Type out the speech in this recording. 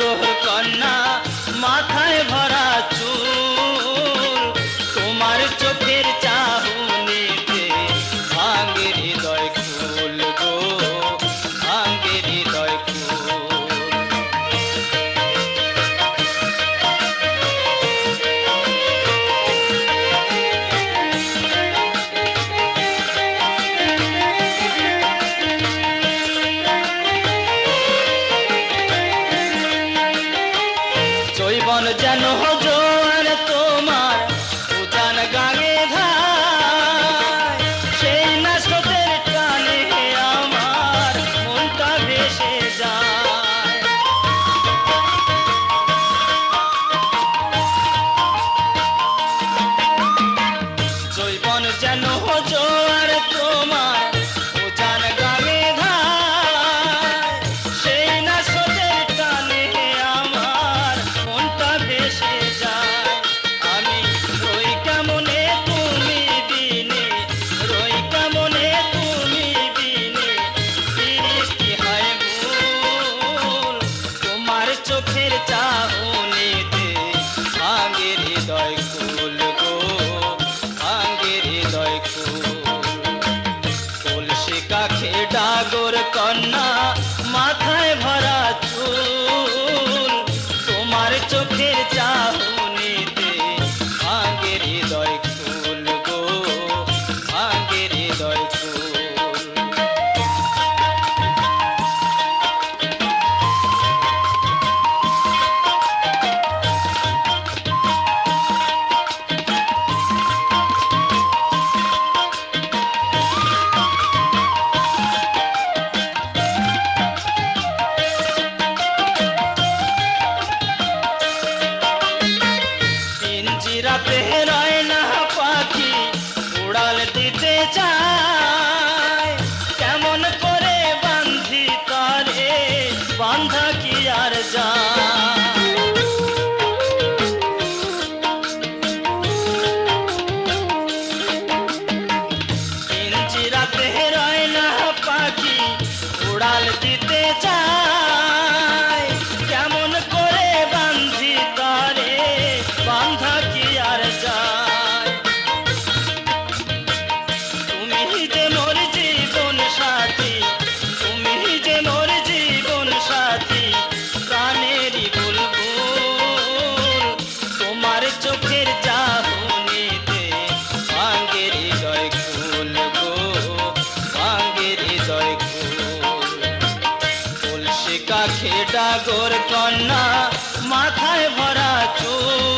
को মন যেন হবে কন্যা মাথায় ভরা চুল তোমার চোখের চাহনিতে আগের হৃদয় जीते আখে ডাগর কন্যা মাথায় ভরা চুল।